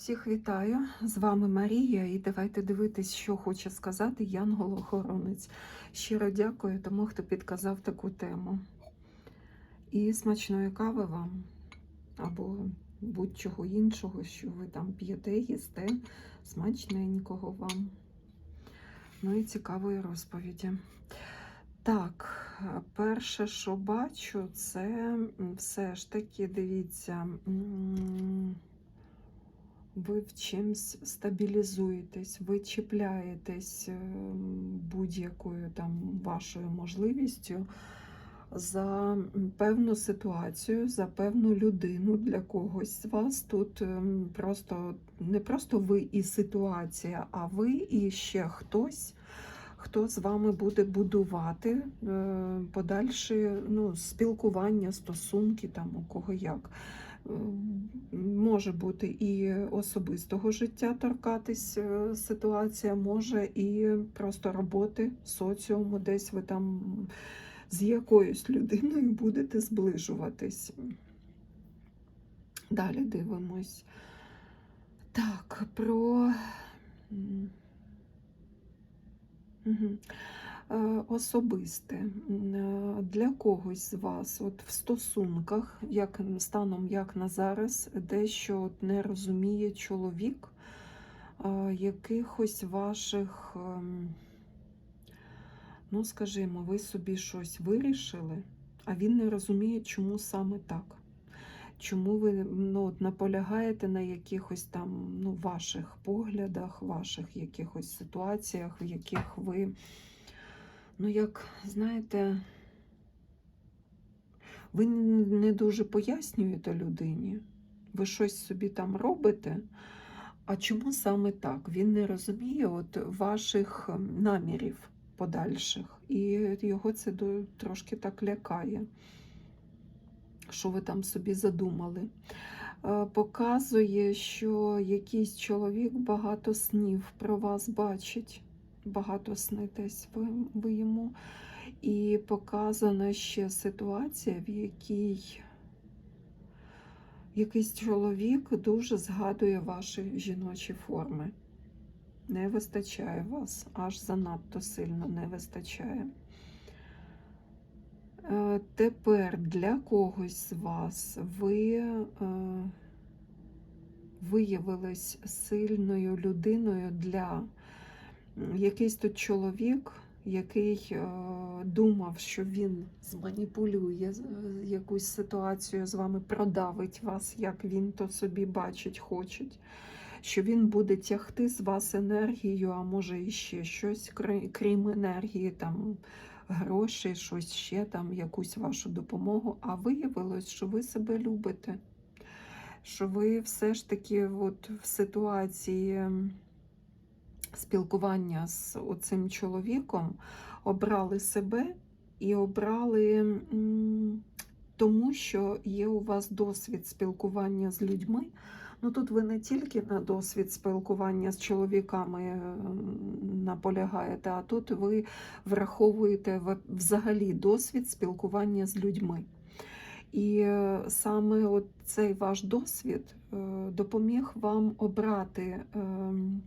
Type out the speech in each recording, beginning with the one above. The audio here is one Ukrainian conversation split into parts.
Всіх вітаю! З вами Марія, і давайте дивитись, що хоче сказати Янгол-охоронець. Щиро дякую тому, хто підказав таку тему. І смачної кави вам, або будь-чого іншого, що ви там п'єте, їсте, смачненького вам. Ну і цікавої розповіді. Так, перше, що бачу, це все ж таки, дивіться. Ви в чимсь стабілізуєтесь, ви чіпляєтесь е, будь-якою там вашою можливістю за певну ситуацію, за певну людину для когось з вас. Тут ем, просто не просто ви і ситуація, а ви і ще хтось. Хто з вами буде будувати е, подальші ну, спілкування, стосунки, там у кого як. Може бути і особистого життя торкатись е, ситуація, може і просто роботи, соціуму, десь ви там з якоюсь людиною будете зближуватись. Далі дивимось. Так, про. Е, Особисте е, для когось з вас, от в стосунках, як станом як на зараз, дещо от не розуміє чоловік е, якихось ваших, ем, ну скажімо, ви собі щось вирішили, а він не розуміє, чому саме так. Чому ви ну, от наполягаєте на якихось там ну, ваших поглядах, ваших якихось ситуаціях, в яких ви, ну як, знаєте, ви не дуже пояснюєте людині, ви щось собі там робите, а чому саме так? Він не розуміє от ваших ем, намірів подальших, і його це трошки так лякає що ви там собі задумали. Е, Показує, що якийсь чоловік багато снів про вас бачить, багато снитесь ви, ви йому. І показана ще ситуація, в якій якийсь чоловік дуже згадує ваші жіночі форми. Не вистачає вас, аж занадто сильно не вистачає. Е, Тепер для когось з вас ви е, виявились сильною людиною для якийсь тут чоловік, який е, думав, що він зманіпулює е, якусь ситуацію з вами, продавить вас, як він то собі бачить, хоче. Що він буде тягти з вас енергію, а може і ще щось, крім енергії, там гроші, щось ще там, якусь вашу допомогу. А виявилось, що ви себе любите, що ви все ж таки от в ситуації спілкування з оцим чоловіком обрали себе і обрали тому, що є у вас досвід спілкування з людьми. Ну тут ви не тільки на досвід спілкування з чоловіками е, наполягаєте, а тут ви враховуєте взагалі досвід спілкування з людьми. І е, саме цей ваш досвід е, допоміг вам обрати, ем,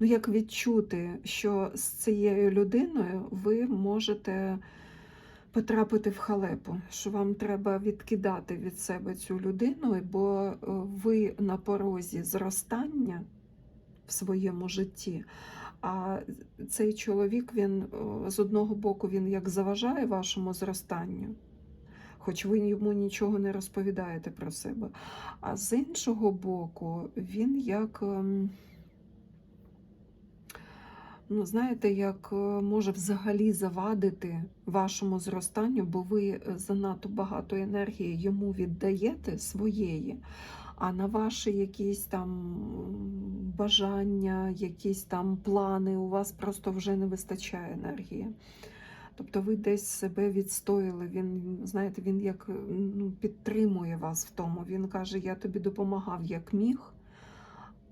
ну як відчути, що з цією людиною ви можете потрапити в халепу, що вам треба відкидати від себе цю людину, бо е, ви на порозі зростання в своєму житті. А цей чоловік, він е, з одного боку, він як заважає вашому зростанню, хоч ви йому нічого не розповідаєте про себе. А з іншого боку, він як, ем, ну, знаєте, як е, може взагалі завадити вашому зростанню, бо ви е, занадто багато енергії йому віддаєте своєї. А на ваші якісь там бажання, якісь там плани, у вас просто вже не вистачає енергії. Тобто ви десь себе відстояли. Він, знаєте, він як е, ну, підтримує вас в тому. Він каже, я тобі допомагав як міг,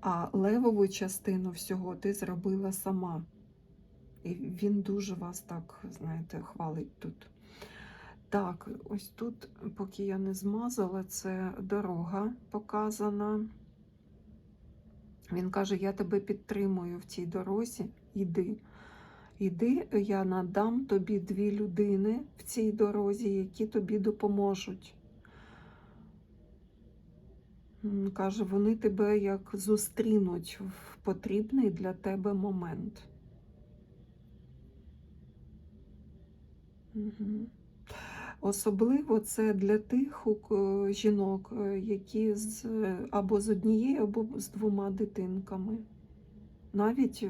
а левову частину всього ти зробила сама. І він дуже вас так, знаєте, хвалить тут. Так, ось тут, поки я не змазала, це дорога показана. Він каже: Я тебе підтримую в цій дорозі, іди. Іди, я надам тобі дві людини в цій дорозі, які тобі допоможуть. Каже, вони тебе як зустрінуть в потрібний для тебе момент. Особливо це для тих жінок, е, які з, або з однією, або з двома дитинками. Навіть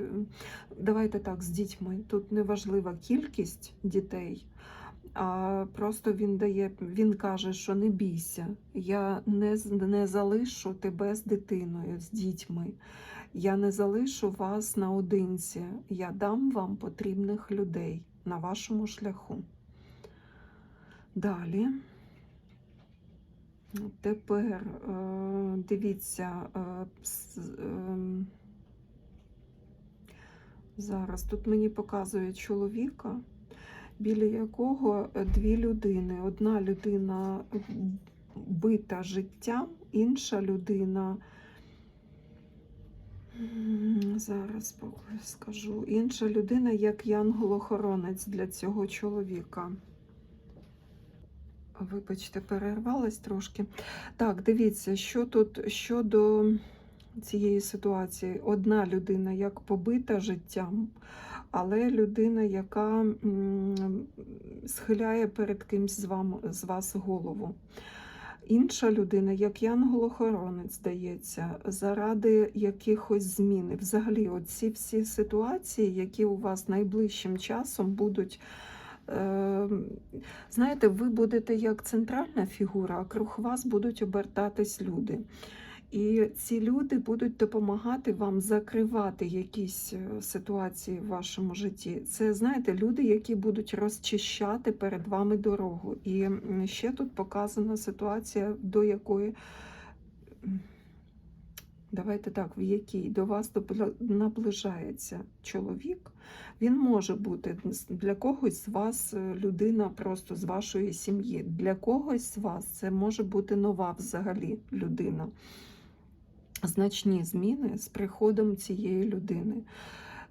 давайте так, з дітьми. Тут не важлива кількість дітей, а просто він дає, він каже, що не бійся, я не, не залишу тебе з дитиною, з дітьми. Я не залишу вас наодинці. Я дам вам потрібних людей на вашому шляху. Далі. Тепер е, дивіться, е, ем, зараз тут мені показує чоловіка, біля якого е, дві людини. Одна людина бита життям, інша людина. Зараз скажу. Інша людина як янгол-охоронець для цього чоловіка. Вибачте, перервалась трошки. Так, дивіться, що тут щодо цієї ситуації. Одна людина як побита життям, але людина, яка схиляє перед кимсь з, вам, з вас голову. Інша людина, як янгол-охоронець, здається, заради якихось змін. Взагалі, оці всі ситуації, які у вас найближчим часом будуть. е, Знаєте, ви будете як центральна фігура, а круг вас будуть обертатись люди. І ці люди будуть допомагати вам закривати якісь е, ситуації в вашому житті. Це, знаєте, люди, які будуть розчищати перед вами дорогу. І ще тут показана ситуація, до якої. Давайте так, в якій до вас наближається чоловік, він може бути для когось з вас е, людина просто з вашої сім'ї. Для когось з вас це може бути нова взагалі людина. Значні зміни з приходом цієї людини.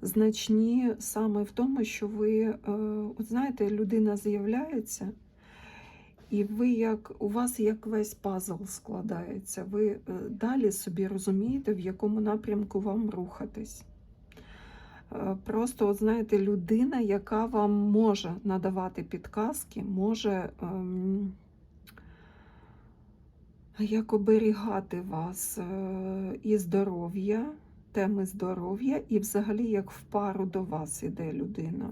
Значні саме в тому, що ви, е, от знаєте, людина з'являється, і ви як у вас як весь пазл складається. Ви е, далі собі розумієте, в якому напрямку вам рухатись. Е, Просто, от знаєте, людина, яка вам може надавати підказки, може ем, як оберігати вас е, і здоров'я, теми здоров'я, і взагалі як в пару до вас іде людина.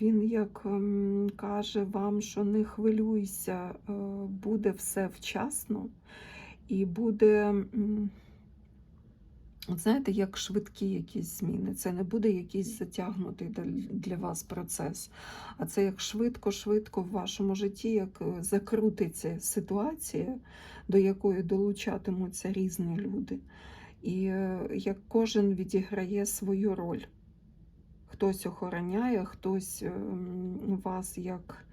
Він як ем, каже вам, що не хвилюйся, е, буде все вчасно і буде, знаєте, як швидкі якісь зміни. Це не буде якийсь затягнутий для- вас процес, а це як швидко-швидко в вашому житті, як е, закрутиться ситуація, до якої долучатимуться різні люди. І е, як кожен відіграє свою роль. Хтось охороняє, хтось ем, вас як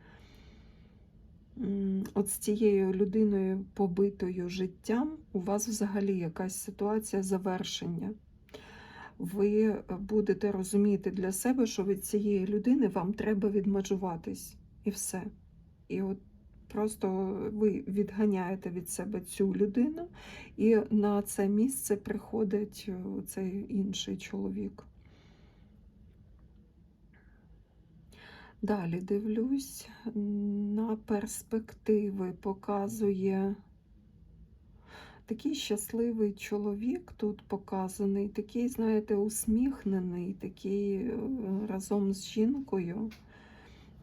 от з цією людиною побитою життям, у вас взагалі якась ситуація завершення. Ви е, будете розуміти для себе, що від цієї людини вам треба відмежуватись. І все. І от просто ви відганяєте від себе цю людину, і на це місце приходить е, цей інший чоловік. Далі дивлюсь на перспективи, показує такий щасливий чоловік тут показаний, такий, знаєте, усміхнений, такий е, разом з жінкою.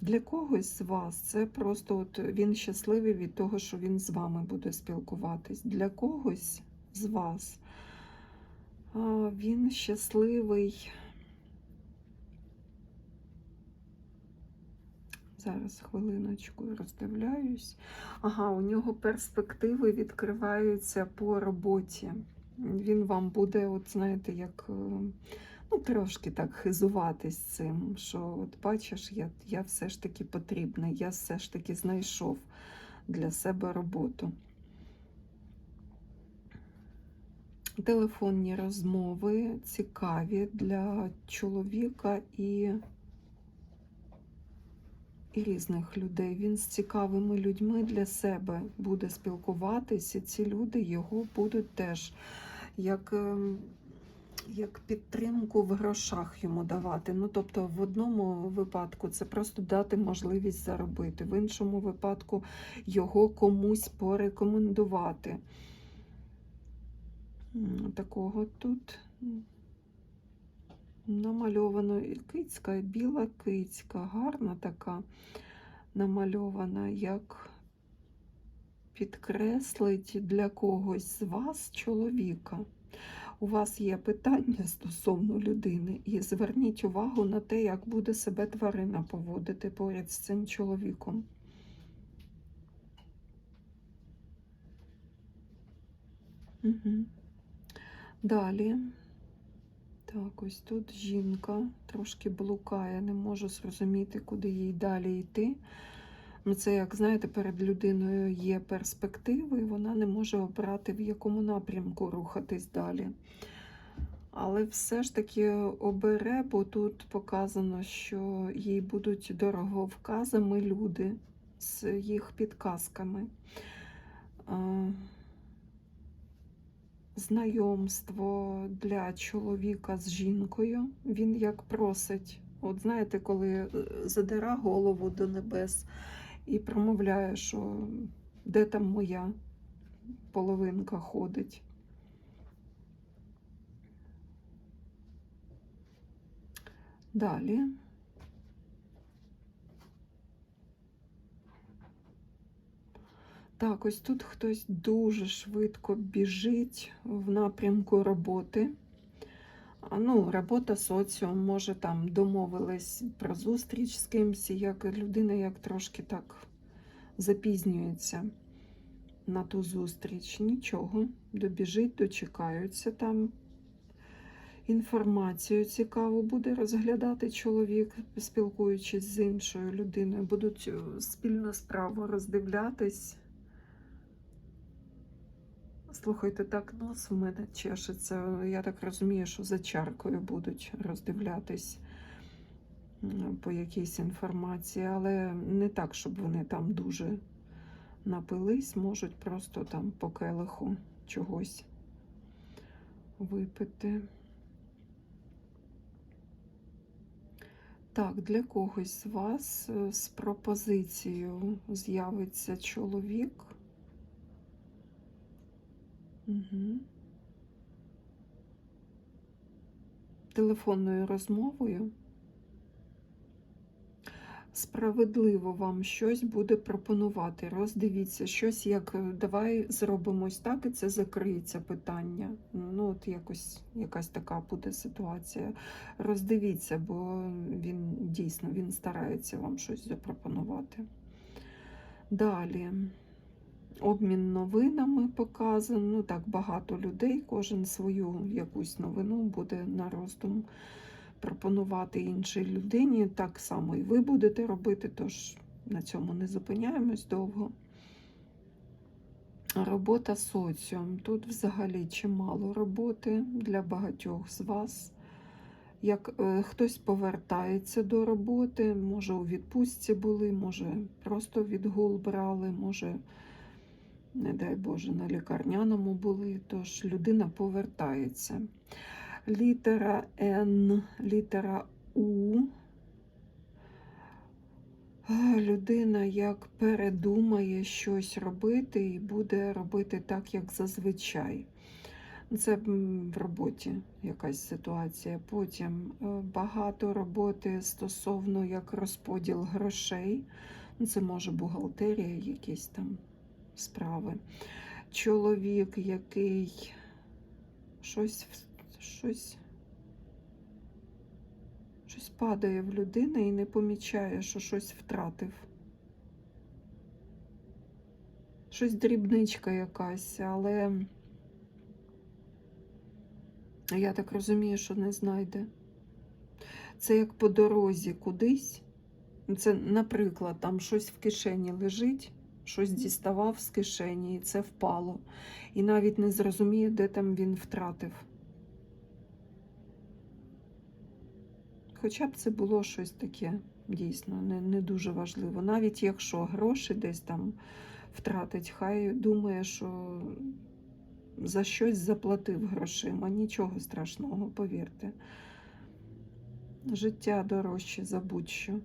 Для когось з вас це просто от він щасливий від того, що він з вами буде спілкуватись. Для когось з вас він щасливий. Зараз хвилиночку роздивляюсь. Ага, у нього перспективи відкриваються по роботі. Він вам буде, от знаєте, як е, ну, трошки так хизуватись цим, що от бачиш, я, я все ж таки потрібний, я все ж таки знайшов для себе роботу. Телефонні розмови цікаві для чоловіка і, і різних людей. Він з цікавими людьми для себе буде спілкуватись, і ці люди його будуть теж як, ем, як підтримку в грошах йому давати. Ну, тобто, в одному випадку це просто дати можливість заробити, в іншому випадку його комусь порекомендувати. Такого тут намальовано кицька, біла кицька, гарна така намальована, як підкреслить для когось з вас чоловіка. У вас є питання стосовно людини, і зверніть увагу на те, як буде себе тварина поводити поряд з цим чоловіком. Угу. Далі. Так, ось тут жінка трошки блукає, не можу зрозуміти, куди їй далі йти. Ну, це, як знаєте, перед людиною є перспективи, і вона не може обрати, в якому напрямку рухатись далі. Але все ж таки обере, бо тут показано, що їй будуть дороговказами люди з їх підказками. Знайомство для чоловіка з жінкою. Він як просить. От знаєте, коли е, задира голову до небес і промовляє, що де там моя половинка ходить. Далі. Так, ось тут хтось дуже швидко біжить в напрямку роботи. Ну, робота соціум, може там домовились про зустріч з кимсь, як людина як трошки так запізнюється на ту зустріч. Нічого, добіжить, дочекаються там. Інформацію цікаву буде розглядати чоловік, спілкуючись з іншою людиною. Будуть е, спільну справу роздивлятись. Слухайте, так нос в мене чешеться. Я так розумію, що за чаркою будуть роздивлятись по якійсь інформації, але не так, щоб вони там дуже напились, можуть просто там по келиху чогось випити. Так, для когось з вас е, з пропозицією з'явиться чоловік. Телефонною розмовою справедливо вам щось буде пропонувати. Роздивіться щось, як е, давай зробимо ось так, і це закриється питання. Ну, от якось якась така буде ситуація. Роздивіться, бо він дійсно він старається вам щось запропонувати. Далі. Обмін новинами показано. Ну, так багато людей, кожен свою якусь новину буде на роздум пропонувати іншій людині. Так само і ви будете робити, тож на цьому не зупиняємось довго. Робота соціум. Тут взагалі чимало роботи для багатьох з вас. Як е, хтось повертається до роботи, може у відпустці були, може просто відгул брали, може не дай Боже, на лікарняному були, тож людина повертається. Літера Н, літера У. Людина як передумає щось робити і буде робити так, як зазвичай. Це в роботі якась ситуація. Потім е, багато роботи стосовно як розподіл грошей. Це може бухгалтерія, якісь там справи. Чоловік, який щось, щось, щось падає в людини і не помічає, що щось втратив. Щось дрібничка якась, але я так розумію, що не знайде. Це як по дорозі кудись. Це, наприклад, там щось в кишені лежить щось діставав з кишені, і це впало. І навіть не зрозуміє, де там він втратив. Хоча б це було щось таке дійсно не, не дуже важливо. Навіть якщо гроші десь там втратить, хай думає, що за щось заплатив грошима. Нічого страшного, повірте. Життя дорожче за будь-що.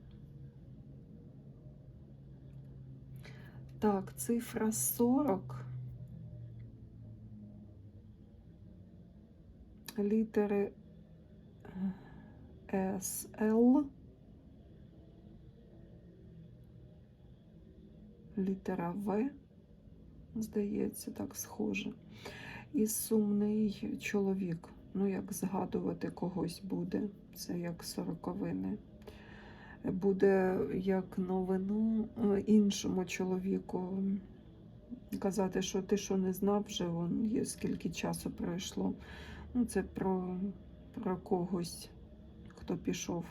Так, цифра 40. Літери С, Л. Літера В, здається, так схоже. І сумний чоловік. Ну, як згадувати когось буде. Це як сороковини. Буде як новину е, іншому чоловіку казати, що ти що не знав, вже вон скільки часу пройшло. Ну, це про, про когось, хто пішов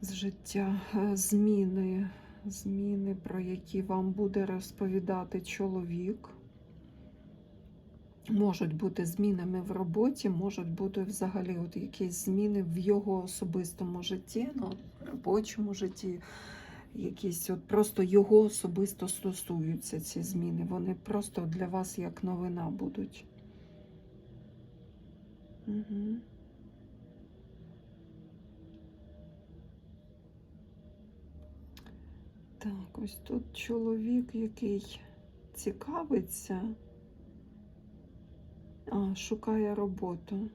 з життя. Е, Зміни, зміни, про які вам буде розповідати чоловік. Можуть бути змінами в роботі, можуть бути взагалі от якісь зміни в його особистому житті, ну, робочому житті, якісь от просто його особисто стосуються ці зміни. Вони просто для вас як новина будуть. Угу. Так, ось тут чоловік, який цікавиться. Шукає роботу.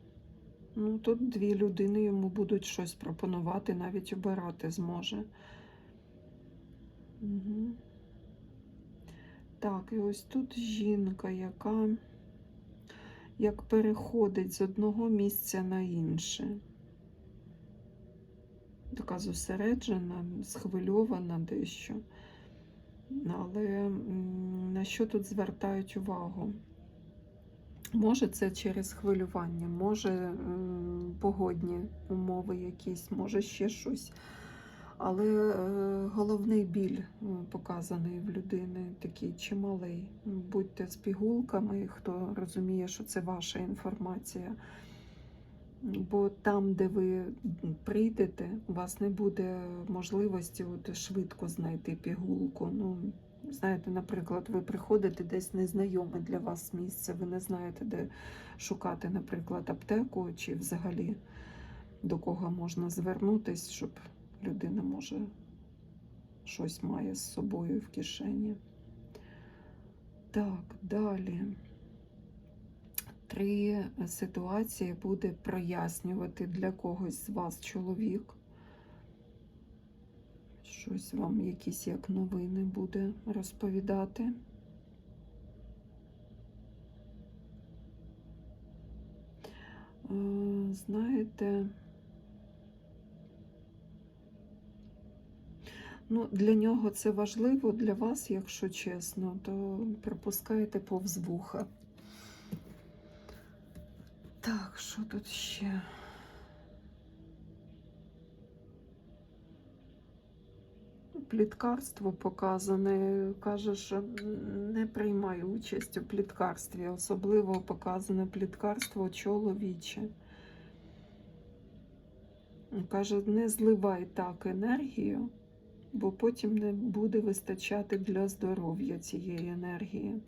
Ну, тут дві людини йому будуть щось пропонувати, навіть обирати зможе. Угу. Так, і ось тут жінка, яка як переходить з одного місця на інше. Така зосереджена, схвильована дещо. Але на що тут звертають увагу? Може, це через хвилювання, може погодні умови якісь, може ще щось. Але е, головний біль показаний в людини такий чималий. Будьте з пігулками, хто розуміє, що це ваша інформація. Бо там, де ви прийдете, у вас не буде можливості от швидко знайти пігулку. Ну, Знаєте, наприклад, ви приходите десь незнайоме для вас місце, ви не знаєте, де шукати, наприклад, аптеку чи взагалі до кого можна звернутися, щоб людина може щось має з собою в кишені. Так, далі. Три ситуації буде прояснювати для когось з вас чоловік. Щось вам якісь як новини буде розповідати. Е, Знаєте, ну, для нього це важливо, для вас, якщо чесно, то пропускаєте повз вуха. Так, що тут ще? Пліткарство показане, каже, що не приймає участь у пліткарстві. Особливо показане пліткарство чоловіче. Каже, не зливай так енергію, бо потім не буде вистачати для здоров'я цієї енергії.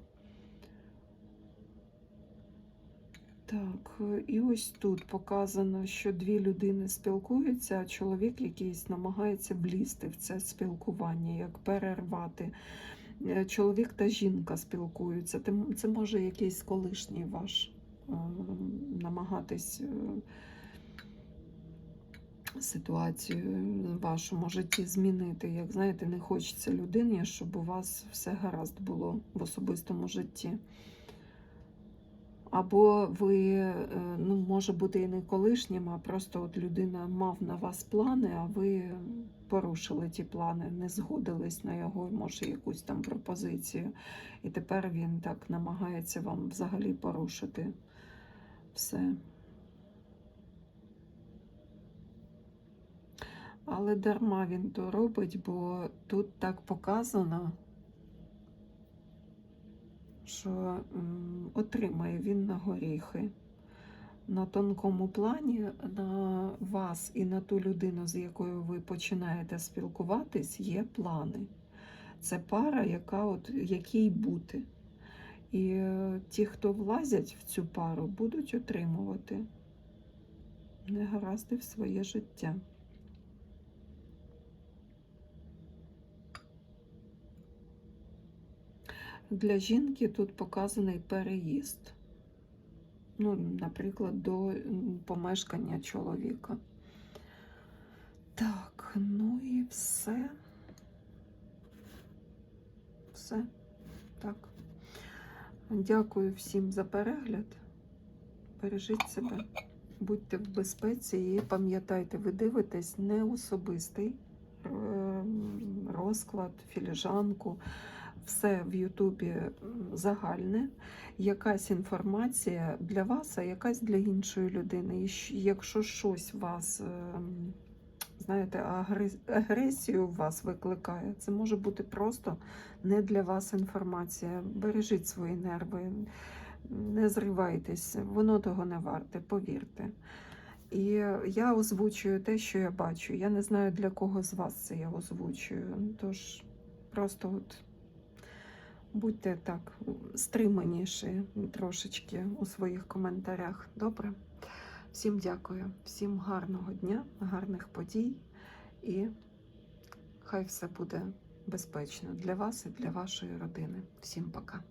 Так, і ось тут показано, що дві людини спілкуються, а чоловік якийсь намагається влізти в це спілкування, як перервати. Е, Чоловік та жінка спілкуються. Це може якийсь колишній ваш е, намагатись е, ситуацію в вашому житті змінити. Як знаєте, не хочеться людині, щоб у вас все гаразд було в особистому житті. Або ви, е, ну, може бути і не колишнім, а просто от людина мав на вас плани, а ви порушили ті плани, не згодились на його, може, якусь там пропозицію. І тепер він так намагається вам взагалі порушити все. Але дарма він то робить, бо тут так показано, що отримає він на горіхи. На тонкому плані на вас і на ту людину, з якою ви починаєте спілкуватись, є плани. Це пара, яка от, якій бути. І е, ті, хто влазять в цю пару, будуть отримувати негаразди в своє життя. Для жінки тут показаний переїзд. Ну, наприклад, до помешкання чоловіка. Так, ну і все. Все. Так. Дякую всім за перегляд. Бережіть себе, будьте в безпеці і пам'ятайте, ви дивитесь не особистий ем, розклад, філіжанку. Все в Ютубі загальне, якась інформація для вас, а якась для іншої людини. І якщо щось вас, ем, знаєте, агресію вас викликає, це може бути просто не для вас інформація. Бережіть свої нерви, не зривайтесь, воно того не варте, повірте. І я озвучую те, що я бачу. Я не знаю, для кого з вас це я озвучую. Тож просто от будьте так стриманіші трошечки у своїх коментарях. Добре? Всім дякую, всім гарного дня, гарних подій і хай все буде безпечно для вас і для вашої родини. Всім пока.